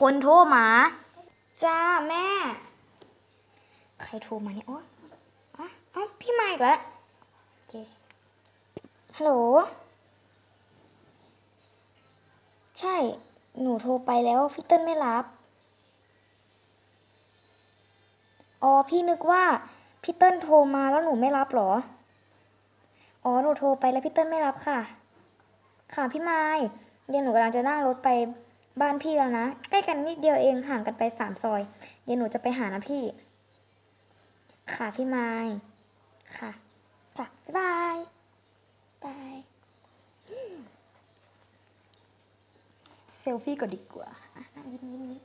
คนโทรมา จ้าแม่ ใครโทรมาเนี่ยโอ้อ๋ออ๋อพี่มาอีกแล้วโอเคฮัลโหล ใช่ หนูโทรไปแล้วพี่เติ้ลไม่รับ อ๋อ พี่นึกว่าพี่เติ้ลโทรมาแล้วหนูไม่รับหรอ อ๋อ หนูโทรไปแล้วพี่เติ้ลไม่รับค่ะ ค่ะพี่ไม้เดี๋ยวหนูกำลังจะนั่งรถไป บ้านพี่แล้วนะ ใกล้กันนิดเดียวเองห่างกันไปสามซอย เดี๋ยวหนูจะไปหานะพี่ ค่ะพี่ไม้ค่ะ ค่ะ บ๊ายบายบายเซลฟี่ก่อนดีกว่าอะยิ้มยิ้มยิ้ม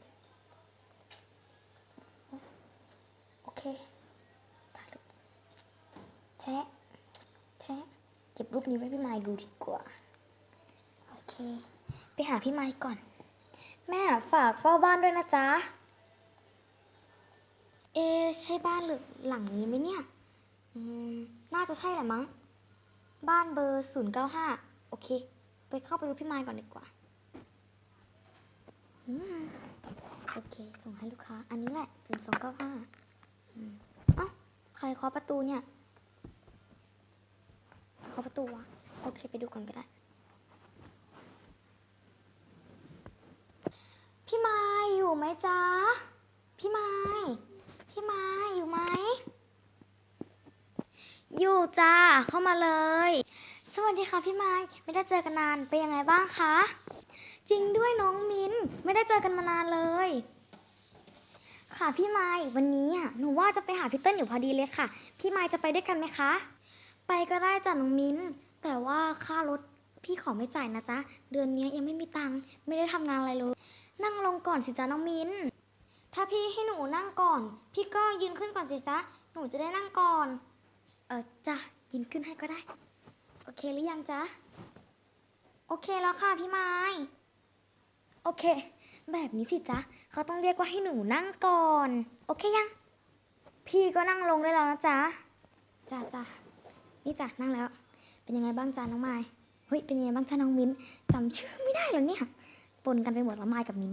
โอเคถ่ายรูปแชะแชะเก็บรูปนี้ไว้พี่ไม้ดูดีกว่า โอเค ไปหาพี่ไม้ก่อน แม่ฝากเฝ้าบ้านด้วยนะจ๊ะ เอ ใช่บ้านหรือหลังนี้ไหมเนี่ยอืมน่าจะใช่แหละมั้ง บ้านเบอร์ศูนย์เก้าห้าโอเค ไปเข้าไปดูพี่ไม้ก่อนดีกว่าอืมโอเค ส่งให้ลูกค้า อันนี้แหละศูนย์สองเก้าห้าเอ้าใครเคาะประตูเนี่ยเคาะประตูวะโอเค ไปดูก่อนก็ได้ พี่ไม้อยู่ไหมจ๊ะ พี่ไม้พี่ไม้อยู่ไหม อยู่จ้า เข้ามาเลย สวัสดีค่ะพี่ไม้ไม่ได้เจอกันนาน เป็นยังไงบ้างคะ จริงด้วยน้องมินไม่ได้เจอกันมานานเลย ค่ะพี่ไม้วันนี้อะ หนูว่าจะไปหาพี่เติ้ลอยู่พอดีเลยค่ะ พี่ไม้จะไปด้วยกันไหมคะ ไปก็ได้จ้ะน้องมินแต่ว่าค่ารถพี่ขอไม่จ่ายนะจ๊ะ เดือนนี้ยังไม่มีตังค์ ไม่ได้ทำงานอะไรเลย นั่งลงก่อนสิจ๊ะน้องมิน ถ้าพี่ให้หนูนั่งก่อน พี่ก็ยืนขึ้นก่อนสิจ๊ะ หนูจะได้นั่งก่อน เออจ้ะยืนขึ้นให้ก็ได้ โอเคหรือยังจ๊ะ โอเคแล้วค่ะพี่ไม้โอเค แบบนี้สิจ๊ะเขาต้องเรียกว่าให้หนูนั่งก่อน โอเคยัง พี่ก็นั่งลงได้แล้วนะจ๊ะจ้าจ้านี่จ้ะนั่งแล้ว เป็นยังไงบ้างจ๊ะน้องไม้เฮ้ยเป็นยังไงบ้างจ๊ะน้องมิ้นจำชื่อไม่ได้แล้วเนี่ยปนกันไปหมดแล้วไม้กับมิ้น